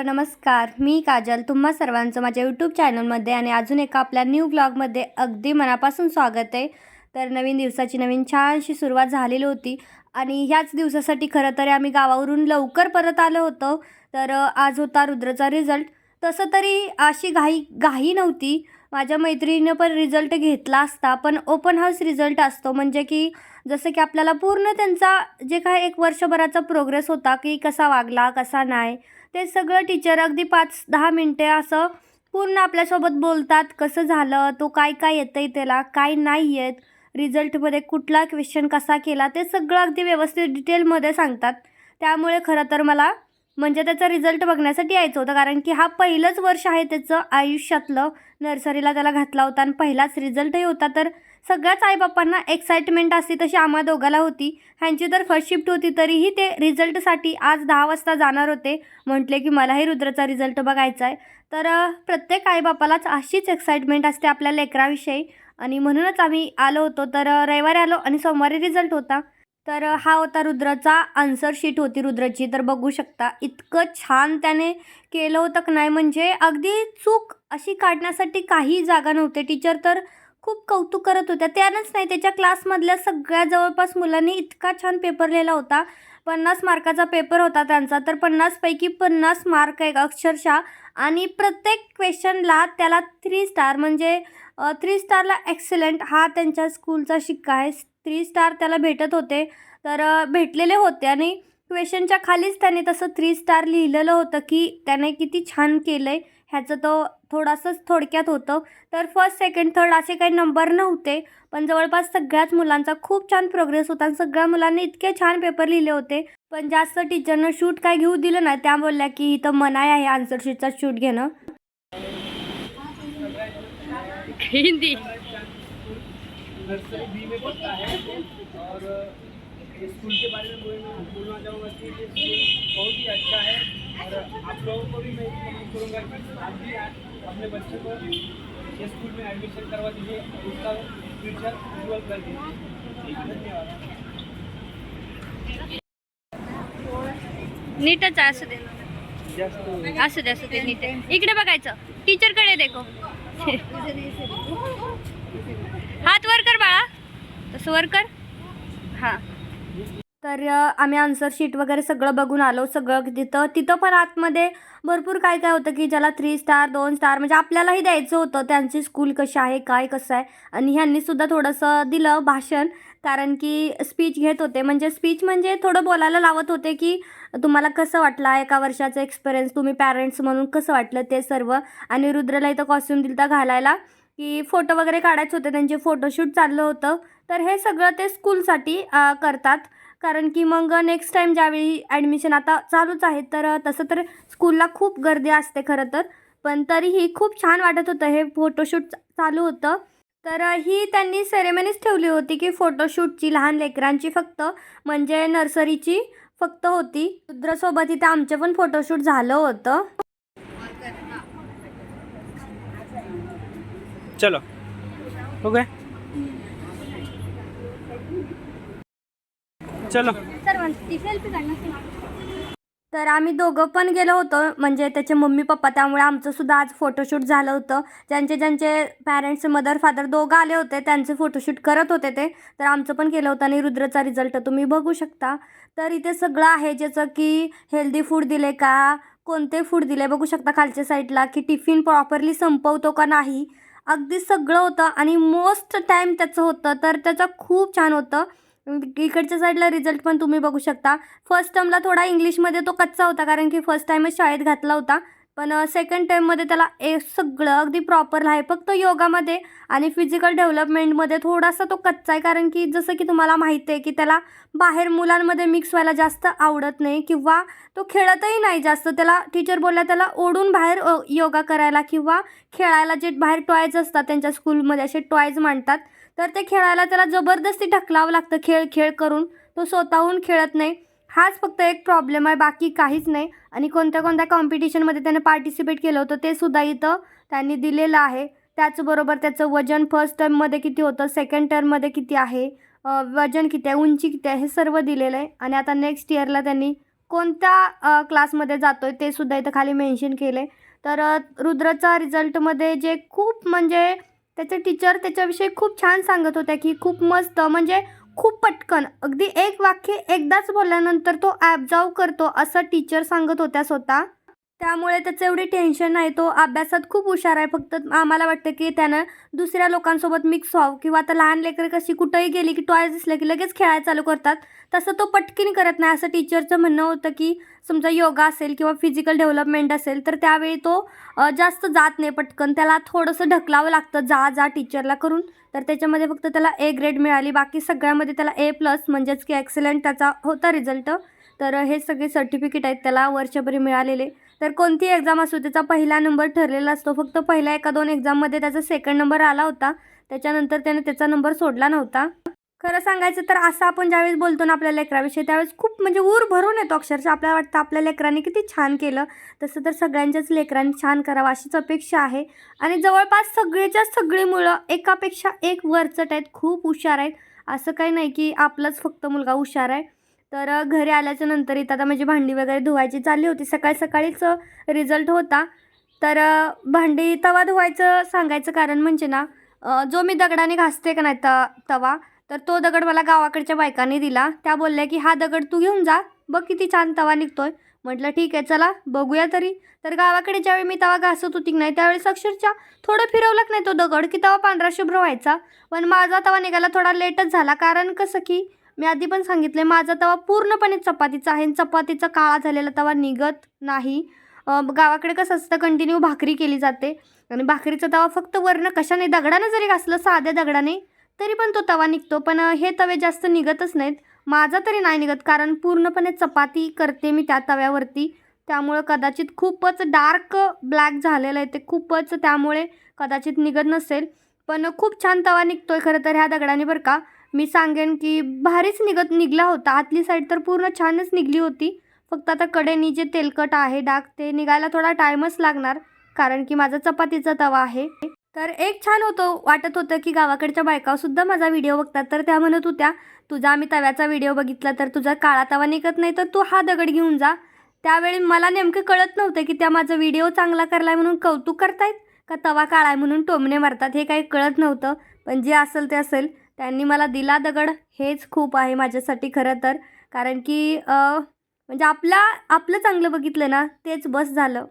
Hello नमस्कार. मी काजल. तुम्हा सर्वांचं माझ्या यूट्यूब चॅनलमध्ये आणि अजून एका आपल्या न्यू ब्लॉगमध्ये अगदी मनापासून स्वागत आहे. तर नवीन दिवसाची नवीन छानशी सुरुवात झालेली होती आणि ह्याच दिवसासाठी खरं तर आम्ही गावावरून लवकर परत आलो होतो. तर आज होता रुद्रचा रिझल्ट तसं तरी अशी घाई घाई नव्हती. माझ्या मैत्रिणीनं पण रिझल्ट घेतला असता पण ओपन हाऊस रिझल्ट असतो. म्हणजे की जसं की आपल्याला पूर्ण त्यांचा जे काय एक वर्षभराचा प्रोग्रेस होता की कसा वागला कसा नाही ते सगळं टीचर अगदी पाच दहा मिनटे असं पूर्ण आपल्यासोबत बोलतात कसं झालं तो काय काय येतं आहे त्याला काय नाही येत रिझल्टमध्ये कुठला क्वेश्चन कसा केला ते सगळं अगदी व्यवस्थित डिटेलमध्ये सांगतात. त्यामुळे खरं तर मला म्हणजे त्याचा रिझल्ट बघण्यासाठी यायचं होतं कारण की हा पहिलंच वर्ष आहे त्याचं आयुष्यातलं. नर्सरीला त्याला घातला होता आणि पहिलाच रिझल्टही होता तर सगळ्याच आईबापांना एक्साइटमेंट असते तशी आम्हा दोघाला होती. ह्यांची तर फर्स्ट शिफ्ट होती तरीही ते रिझल्टसाठी आज दहा वाजता जाणार होते. म्हटले की मलाही रुद्रचा रिझल्ट बघायचा आहे तर प्रत्येक आईबापालाच अशीच एक्साइटमेंट असते आपल्या लेकराविषयी. आणि म्हणूनच आम्ही आलो होतो. तर रविवारी आलो आणि सोमवारी रिझल्ट होता. तर हा होता रुद्राचा आन्सर शीट होती रुद्राची. तर बघू शकता इतकं छान त्याने केलं होतं की नाही. म्हणजे अगदी चूक अशी काढण्यासाठी काही जागा नव्हते. टीचर तर खूप कौतुक करत होत्या. त्यानंच नाही त्याच्या क्लासमधल्या सगळ्या जवळपास मुलांनी इतका छान पेपर लिहिला होता. पन्नास मार्काचा पेपर होता त्यांचा. तर पन्नासपैकी पन्नास मार्क आहे अक्षरशः आणि प्रत्येक क्वेश्चनला त्याला थ्री स्टार म्हणजे थ्री स्टारला एक्सलंट हा त्यांच्या स्कूलचा शिक्का आहे. थ्री स्टार त्याला भेटत होते. तर भेटलेले होते आणि क्वेश्चनच्या खालीच त्याने तसं थ्री स्टार लिहिलेलं होतं की त्याने किती छान केलं आहे ह्याचं तो थोडंसंच थोडक्यात होतं. तर फर्स्ट सेकंड थर्ड असे काही नंबर नव्हते. पण जवळपास सगळ्याच मुलांचा खूप छान प्रोग्रेस होता आणि सगळ्या मुलांनी इतके छान पेपर लिहिले होते. पण जास्त टीचरनं शूट काय घेऊ दिलं नाही. त्या बोलल्या की इथं मनाई आहे आन्सर शीटचा शूट घेणं. हिंदी. है स्कूल के बारे में बोलना बोलना चाहूँगा कि ये स्कूल बहुत ही अच्छा है और आप लोगों को भी मैं करूँगा कि आप भी आ- अपने बच्चे को ये स्कूल में एडमिशन करवा दीजिए उसका फ्यूचर उज्जवल कर दीजिए। धन्यवाद। नीटच असू दे। असू दे असू दे नीट. इकडे बघायचं. टीचरकडे देखो. हात वर कर बाळा. तसं वर कर. हां. तर आम्ही आन्सर शीट वगैरे सगळं बघून आलो सगळं तिथं. तिथं पण आतमध्ये भरपूर काय काय होतं की ज्याला थ्री स्टार दोन स्टार म्हणजे आपल्यालाही द्यायचं होतं. त्यांची स्कूल कशी आहे काय कसं आहे? आणि ह्यांनीसुद्धा थोडंसं दिलं भाषण कारण की स्पीच घेत होते. म्हणजे स्पीच म्हणजे थोडं बोलायला लावत होते की तुम्हाला कसं वाटलं एका वर्षाचं एक्सपिरियन्स तुम्ही पॅरेंट्स म्हणून कसं वाटलं ते सर्व? आणि रुद्रला इथं कॉस्च्युम दिलता घालायला की फोटो वगैरे काढायचे होते त्यांचे फोटोशूट चाललं होतं. तर हे सगळं ते स्कूलसाठी करतात. कारण की मग नेक्स्ट टाईम ज्यावेळी ॲडमिशन आता चालूच आहे तर तसं तर स्कूलला खूप गर्दी असते खरं तर. पण तरीही खूप छान वाटत होतं हे फोटोशूट चालू होतं. तर ही त्यांनी सेरेमनीच ठेवली होती की फोटोशूटची लहान लेकरांची फक्त म्हणजे नर्सरीची फक्त होती. रुद्रसोबत इथे आमचे पण फोटोशूट झालं होतं. चलो हो चलो. तर आम्ही दोघं पण गेलो होतो म्हणजे त्याचे मम्मी पप्पा त्यामुळे आमचं सुद्धा आज फोटोशूट झालं होतं. ज्यांचे ज्यांचे पॅरेंट्स मदर फादर दोघं आले होते त्यांचे फोटोशूट करत होते ते. तर आमचं पण केलं होतं आणि रुद्रचा रिझल्ट तुम्ही बघू शकता. तर इथे सगळं आहे ज्याचं की हेल्दी फूड दिले का कोणते फूड दिले बघू शकता खालच्या साईडला की टिफिन प्रॉपरली संपवतो का नाही. अगदी सगळं होतं आणि मोस्ट टाईम त्याचं होतं तर त्याचं खूप छान होतं. इकडच्या साईडला रिझल्ट पण तुम्ही बघू शकता. फर्स्ट टर्मला थोडा इंग्लिशमध्ये तो कच्चा होता कारण की फर्स्ट टाईमच शाळेत घातला होता. पण सेकंड टाईममध्ये त्याला ए सगळं अगदी प्रॉपर आहे. फक्त योगामध्ये आणि फिजिकल डेव्हलपमेंटमध्ये थोडासा तो कच्चा आहे. कारण की जसं की तुम्हाला माहिती आहे की त्याला बाहेर मुलांमध्ये मिक्स व्हायला जास्त आवडत नाही किंवा तो खेळतही नाही जास्त. त्याला टीचर बोलल्या त्याला ओढून बाहेर योगा करायला किंवा खेळायला जे बाहेर टॉयज असतात त्यांच्या स्कूलमध्ये असे टॉयज मांडतात. तर ते खेळायला त्याला जबरदस्ती ढकलावं लागतं खेळ खेळ करून. तो स्वतःहून खेळत नाही. हाच फक्त एक प्रॉब्लेम आहे बाकी काहीच नाही. आणि कोणत्या कोणत्या कॉम्पिटिशनमध्ये त्याने पार्टिसिपेट केलं होतं ते सुद्धा इथं त्यांनी दिलेलं आहे. त्याचबरोबर त्याचं वजन फर्स्ट टर्ममध्ये किती होतं सेकंड टर्ममध्ये किती आहे वजन किती आहे उंची किती आहे हे सर्व दिलेलं आहे. आणि आता नेक्स्ट इयरला त्यांनी कोणत्या क्लासमध्ये जातो आहे ते सुद्धा इथं खाली मेन्शन केलं आहे तर रुद्रचा रिझल्टमध्ये जे खूप म्हणजे त्याचे टीचर त्याच्याविषयी खूप छान सांगत होत्या की खूप मस्त म्हणजे खूप पटकन. अगदी एक वाक्य एकदाच बोलल्यानंतर तो ॲबजॉव करतो असं टीचर सांगत होत्या स्वतः. त्यामुळे त्याचं एवढी टेन्शन नाही. तो अभ्यासात खूप हुशार आहे. फक्त आम्हाला वाटतं की त्यानं दुसऱ्या लोकांसोबत मिक्स व्हावं. किंवा आता लहान लेकरं कशी कुठंही गेली की टॉयज दिसलं की लगेच खेळायला चालू करतात. तसं तो पटकीन करत नाही. असं टीचरचं म्हणणं होतं की समजा योगा असेल किंवा फिजिकल डेव्हलपमेंट असेल तर त्यावेळी तो जास्त जात नाही पटकन. त्याला थोडंसं ढकलावं लागतं. जा जा टीचरला करून. तर त्याच्यामध्ये फक्त त्याला ए ग्रेड मिळाली. बाकी सगळ्यामध्ये त्याला ए प्लस म्हणजेच की एक्सलंट त्याचा होता रिझल्ट तर हे सगळे सर्टिफिकेट आहेत. त्याला वर्षभरी मिळालेले. तर कोणती एक्झाम असो त्याचा पहिला नंबर ठरलेला असतो. फक्त पहिल्या एका दोन एक्झाममध्ये त्याचा सेकंड नंबर आला होता. त्याच्यानंतर त्याने त्याचा नंबर सोडला नव्हता. खरं सांगायचं तर असं आपण ज्यावेळेस बोलतो ना आपल्या लेकराविषयी त्यावेळेस खूप म्हणजे ऊर भरून येतो अक्षरशः. आपल्याला वाटतं आपल्या लेकरांनी किती छान केलं. तसं तर सगळ्यांच्याच लेकरांनी छान करावं अशीच अपेक्षा आहे. आणि जवळपास सगळीच्या सगळी मुलं एकापेक्षा एक वरचट आहेत. खूप हुशार आहेत. असं काही नाही की आपलाच फक्त मुलगा हुशार आहे. तर घरी आल्याच्यानंतर इथं आता माझी भांडी वगैरे धुवायची चालली होती. सकाळी सकाळीच रिझल्ट होता. तर भांडी तवा धुवायचं सांगायचं कारण म्हणजे ना जो मी दगडाने घासते का नाही त तवा तर तो दगड मला गावाकडच्या बायकांनी दिला. त्या बोलल्या की हा दगड तू घेऊन जा. बघ किती छान तवा निघतोय. म्हटलं ठीक आहे चला बघूया तरी. तर गावाकडे ज्यावेळी मी तवा घासत होती की नाही त्यावेळेस अक्षरशः थोडं फिरवलं की नाही तो दगड की तवा पांढरा शुभ्र व्हायचा. पण माझा तवा निघायला थोडा लेटच झाला. कारण कसं की मी आधी पण सांगितले माझा तवा पूर्णपणे चपातीचा आहे आणि चपातीचा काळा झालेला तवा निघत नाही. गावाकडे कसं असतं कंटिन्यू भाकरी केली जाते आणि भाकरीचा तवा फक्त वरनं कशाने दगडानं जरी घासलं साध्या दगडाने तरी पण तो तवा निघतो. पण हे तवे जास्त निघतच नाहीत. माझा तरी नाही निघत कारण पूर्णपणे चपाती करते मी त्या तव्यावरती. त्यामुळं कदाचित खूपच डार्क ब्लॅक झालेलं आहे ते खूपच त्यामुळे कदाचित निघत नसेल. पण खूप छान तवा निघतो आहे खरं तर ह्या दगडाने बरं का. मी सांगेन की भारीच निघत निघला होता. आतली साईड तर पूर्ण छानच निघली होती. फक्त आता कडेनी जे तेलकट आहे डाग ते निघायला थोडा टाईमच लागणार कारण की माझा चपातीचा तवा आहे. तर एक छान होतो वाटत होतं की गावाकडच्या बायकासुद्धा माझा व्हिडिओ बघतात तर त्या म्हणत होत्या तुझा आम्ही तव्याचा व्हिडिओ बघितला तर तुझा काळा तवा निघत नाही तर तू हा दगड घेऊन जा. त्यावेळी मला नेमकं कळत नव्हतं की त्या माझा व्हिडिओ चांगला करलाय म्हणून कौतुक करतायत का तवा काळाय म्हणून टोमणे मारतात हे काही कळत नव्हतं. पण जे असेल ते असेल. त्यांनी मला दिला दगड हेच खूप आहे माझ्यासाठी खरं तर. कारण की म्हणजे आपला आपलं चांगलं बघितलं ना तेच बस झालं.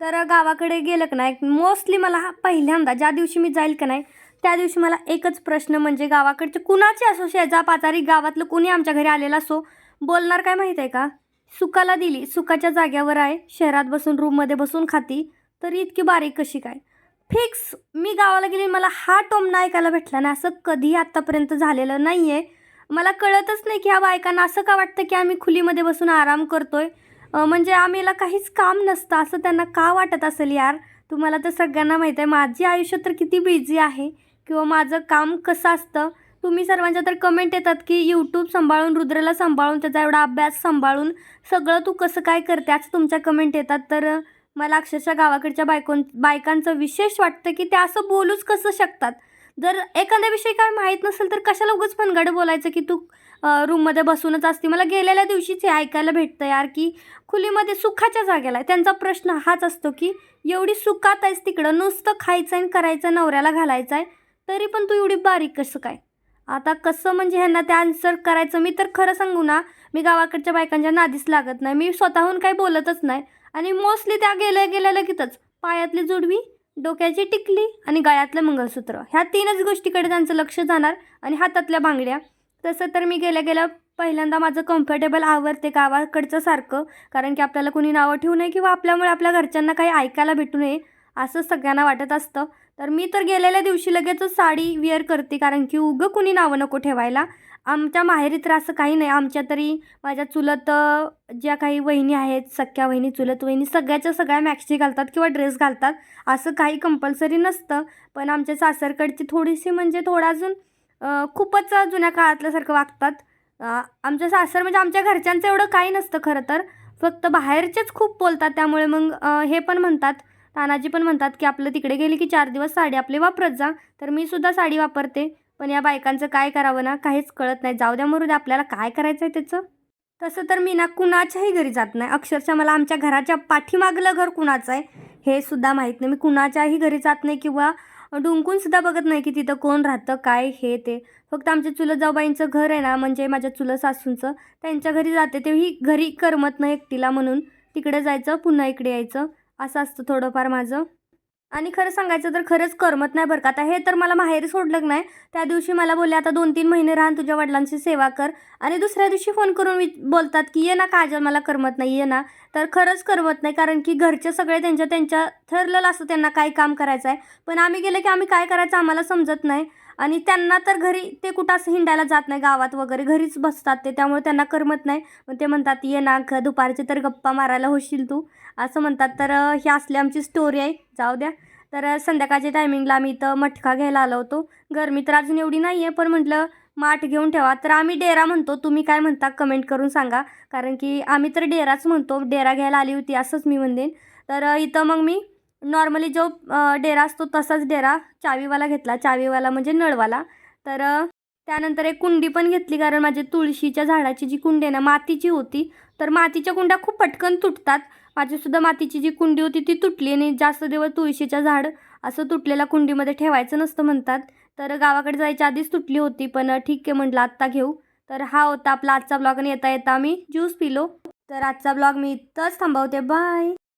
तर गावाकडे गेलं का नाही मोस्टली मला हा पहिल्यांदा ज्या दिवशी मी जाईल का नाही त्या दिवशी मला एकच प्रश्न म्हणजे गावाकडचे कुणाचे असो शेजा पाचारी गावातलं कुणी आमच्या घरी आलेलं असो बोलणार काय माहीत आहे का? सुकाला दिली सुकाच्या जाग्यावर आहे शहरात बसून रूममध्ये बसून खाती तरी इतकी बारीक कशी काय? फिक्स मी गावाला गेली मला हा टोमणा ऐकायला भेटला ना असं कधी आत्तापर्यंत झालेलं नाही आहे मला कळतच नाही की ह्या बायकांना असं का वाटतं की आम्ही खुलीमध्ये बसून आराम करतोय? आहे म्हणजे आम्हीला काहीच काम नसतं. असं त्यांना का वाटत असेल यार? तुम्हाला तर सगळ्यांना माहीत आहे माझी आयुष्य तर किती बिझी आहे किंवा माझं काम कसं असतं? तुम्ही सर्वांच्या तर कमेंट येतात की यूट्यूब सांभाळून रुद्रला सांभाळून त्याचा एवढा अभ्यास सांभाळून सगळं तू कसं काय करते? असं तुमच्या कमेंट येतात. तर मला अक्षरशः गावाकडच्या बायकों बायकांचं विशेष वाटतं की ते असं बोलूच कसं शकतात? जर एखाद्याविषयी काय माहीत नसेल तर कशाला उगाच पनगड बोलायचं की तू रूममध्ये बसूनच असते? मला गेलेल्या दिवशीच हे ऐकायला भेटतं यार की खुलीमध्ये सुखाच्या जागेला आहे. त्यांचा प्रश्न हाच असतो की एवढी सुखात आहेस तिकडं नुसतं खायचं आणि करायचं नवऱ्याला घालायचं आहे तरी पण तू एवढी बारीक कसं काय? आता कसं म्हणजे ह्यांना ते आन्सर करायचं? मी तर खरं सांगू ना मी गावाकडच्या बायकांच्या नादीच लागत नाही. मी स्वतःहून काही बोलतच नाही. आणि मोस्टली त्या गेल्या गेल्या लगेचच. पायातली जुडवी डोक्याची टिकली आणि गळ्यातलं मंगळसूत्र. ह्या तीनच गोष्टीकडे त्यांचं लक्ष जाणार आणि हातातल्या बांगड्या. तसं तर मी गेल्या गेल्या पहिल्यांदा माझं कम्फर्टेबल आवडते गावाकडचं सारखं. कारण की आपल्याला कोणी नावं ठेवू नये किंवा आपल्यामुळे आपल्या घरच्यांना काही ऐकायला भेटू नये असं सगळ्यांना वाटत असतं. तर मी तर गेलेल्या दिवशी लगेचच साडी वेअर करते कारण की उगं कुणी नावं नको ठेवायला. आमच्या माहेरी तर असं काही नाही. आमच्या तरी माझ्या चुलत ज्या काही वहिनी आहेत सख्या वहिनी चुलत वहिनी सगळ्याच्या सगळ्या मॅक्सी घालतात किंवा ड्रेस घालतात. असं काही कंपल्सरी नसतं. पण आमच्या सासरकडची थोडीशी म्हणजे थोडा अजून खूपच जुन्या काळातल्यासारखं वागतात. आमच्या सासर म्हणजे आमच्या घरच्यांचं एवढं काही नसतं खरं तर. फक्त बाहेरचेच खूप बोलतात त्यामुळे मग हे पण म्हणतात. तानाजी पण म्हणतात की आपलं तिकडे गेले की चार दिवस साडी आपली वापरत जा तर मी सुद्धा साडी वापरते. पण या बायकांचं काय करावं ना काहीच कळत नाही. जाऊ द्या मरू द्या आपल्याला काय करायचं आहे त्याचं? तसं तर मी ना कुणाच्याही घरी जात नाही. अक्षरशः मला आमच्या घराच्या पाठीमागलं घर कुणाचं आहे हे सुद्धा माहीत नाही. मी कुणाच्याही घरी जात नाही किंवा डुंकूनसुद्धा बघत नाही की तिथं कोण राहतं काय हे ते. फक्त आमच्या चुलत जाऊबाईंचं घर आहे ना म्हणजे माझ्या चुलत सासूंचं त्यांच्या घरी जाते. तेही घरी करमत नाही एकटीला म्हणून. तिकडे जायचं पुन्हा इकडे यायचं. असं असतं थोडंफार माझं. आणि खरं सांगायचं तर खरंच करमत नाही बरं का. आता हे तर मला माहेरी सोडलं नाही त्या दिवशी मला बोलले आता दोन तीन महिने राहून तुझ्या वडिलांची सेवा कर. आणि दुसऱ्या दिवशी फोन करून वि बोलतात की ये ना काजल मला करमत नाही ये ना. तर खरंच करमत नाही कारण की घरचे सगळे त्यांच्या त्यांच्या ठरलेलं असतं त्यांना काय काम करायचं आहे पण आम्ही गेलं की आम्ही काय करायचं आम्हाला समजत नाही. आणि त्यांना तर घरी ते कुठं असं हिंडायला जात नाही गावात वगैरे घरीच बसतात ते त्यामुळे त्यांना करमत नाही. मग ते म्हणतात ये ना दुपारचे तर गप्पा मारायला होशील तू. असं म्हणतात. तर ही असली आमची स्टोरी आहे. जाऊ द्या. तर संध्याकाळच्या टायमिंगला आम्ही इथं मटका घ्यायला आलो होतो. गरमी तर अजून एवढी नाही आहे पण म्हटलं माठ घेऊन ठेवा. तर आम्ही डेरा म्हणतो. तुम्ही काय म्हणता कमेंट करून सांगा. कारण की आम्ही तर डेराच म्हणतो. डेरा घ्यायला आली होती असंच मी म्हणेन. तर इथं मग मी नॉर्मली जो डेरा असतो तसाच डेरा चावीवाला घेतला. चावीवाला म्हणजे नळवाला. तर त्यानंतर एक कुंडी पण घेतली कारण माझी तुळशीच्या झाडाची जी कुंडी आहे ना मातीची होती. तर मातीच्या कुंड्या खूप पटकन तुटतात. माझीसुद्धा मातीची जी कुंडी होती ती तुटली आणि जास्त दिवस तुळशीचं झाड असं तुटलेल्या कुंडीमध्ये ठेवायचं नसतं म्हणतात. तर गावाकडे जायच्या आधीच तुटली होती पण ठीक आहे म्हटलं आत्ता घेऊ. तर हा होता आपला आजचा ब्लॉग आणि येता येता आम्ही ज्यूस पिलो. तर आजचा ब्लॉग मी इथंच थांबवते. बाय